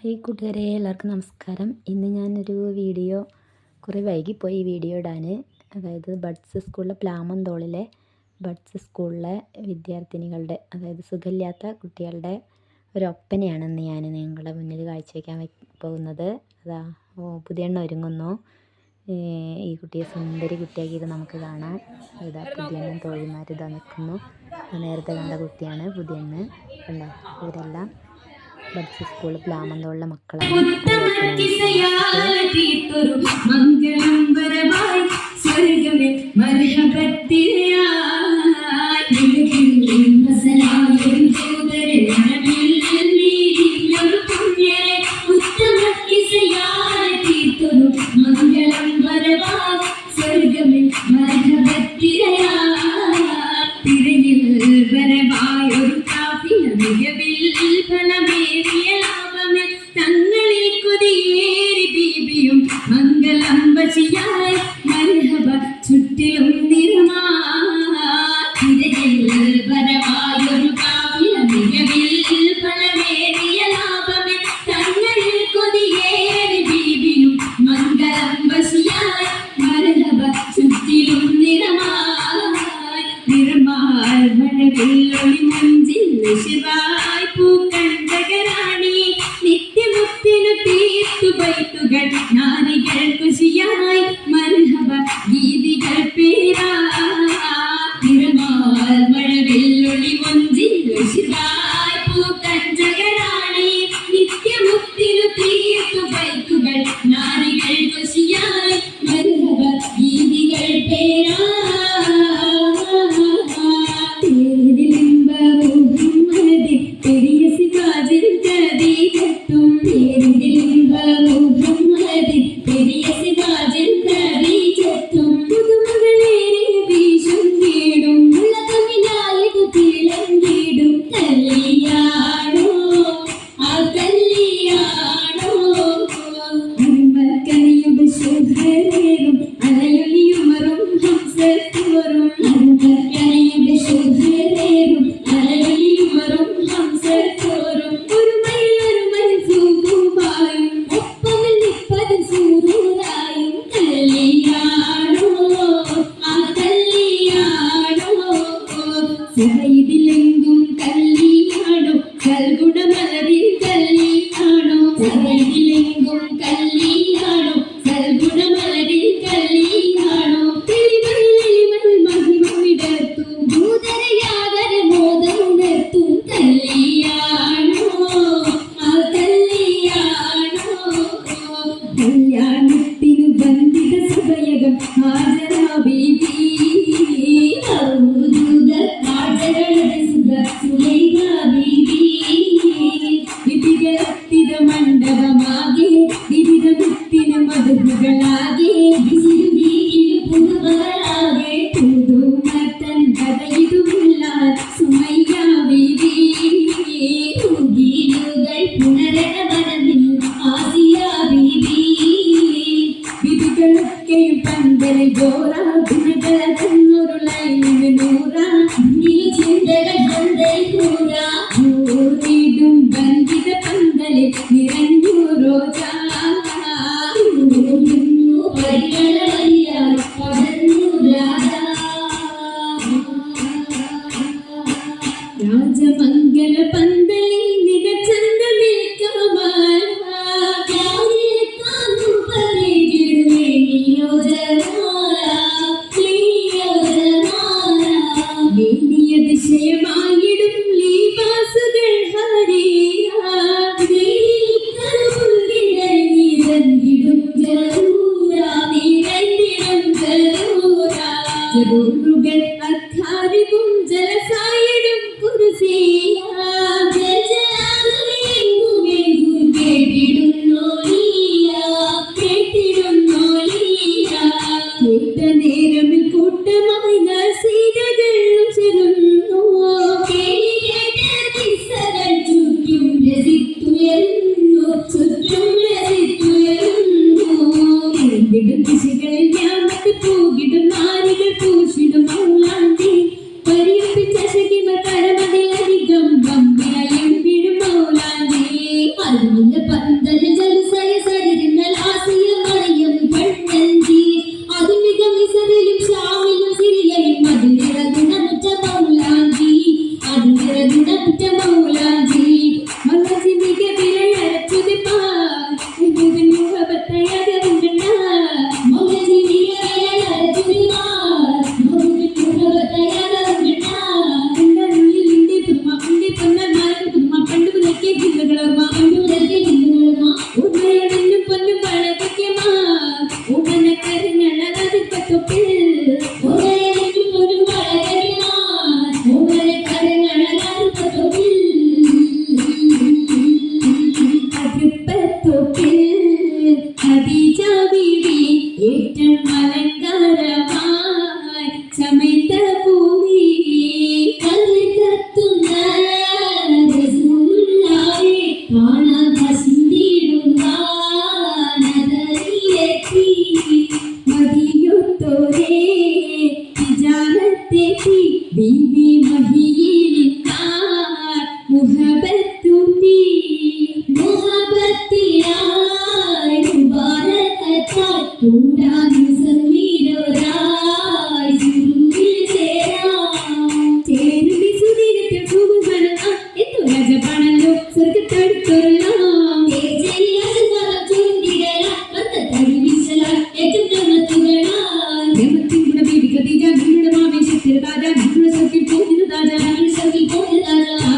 Hi കൂട്ടുകാരെ എല്ലാവർക്കും നമസ്കാരം. ഇന്ന് ഞാനൊരു വീഡിയോ കുറേ വൈകിപ്പോയി ഈ വീഡിയോ ഇടാൻ. അതായത് ബഡ്സ് സ്കൂളിലെ പ്ലാമന്തോളിലെ ബഡ്സ് സ്കൂളിലെ വിദ്യാർത്ഥിനികളുടെ അതായത് സുഖമില്ലാത്ത കുട്ടികളുടെ ഒരു ഒപ്പനയാണെന്ന് ഞാൻ നിങ്ങളുടെ മുന്നിൽ കാഴ്ചവെക്കാൻ പോകുന്നത്. അതാ പുതിയ എണ്ണ ഒരുങ്ങുന്നു. ഈ കുട്ടിയെ സുന്ദരി കുട്ടിയാക്കിയത് നമുക്ക് കാണാം. ഇതാ പുതിയ തോഴിമാർ ഇതാ നിൽക്കുന്നു. നേരത്തെ കണ്ട കുട്ടിയാണ് പുതിയ ഉണ്ടോ ഇവരെല്ലാം ബഡ്സ് സ്കൂൾ ഗ്രാമന്തോളിലെ മക്കളാണ്. മംഗളം அல் பல பேசியலாம் വിധത്തും மங்கள பந்தலி 你不知道的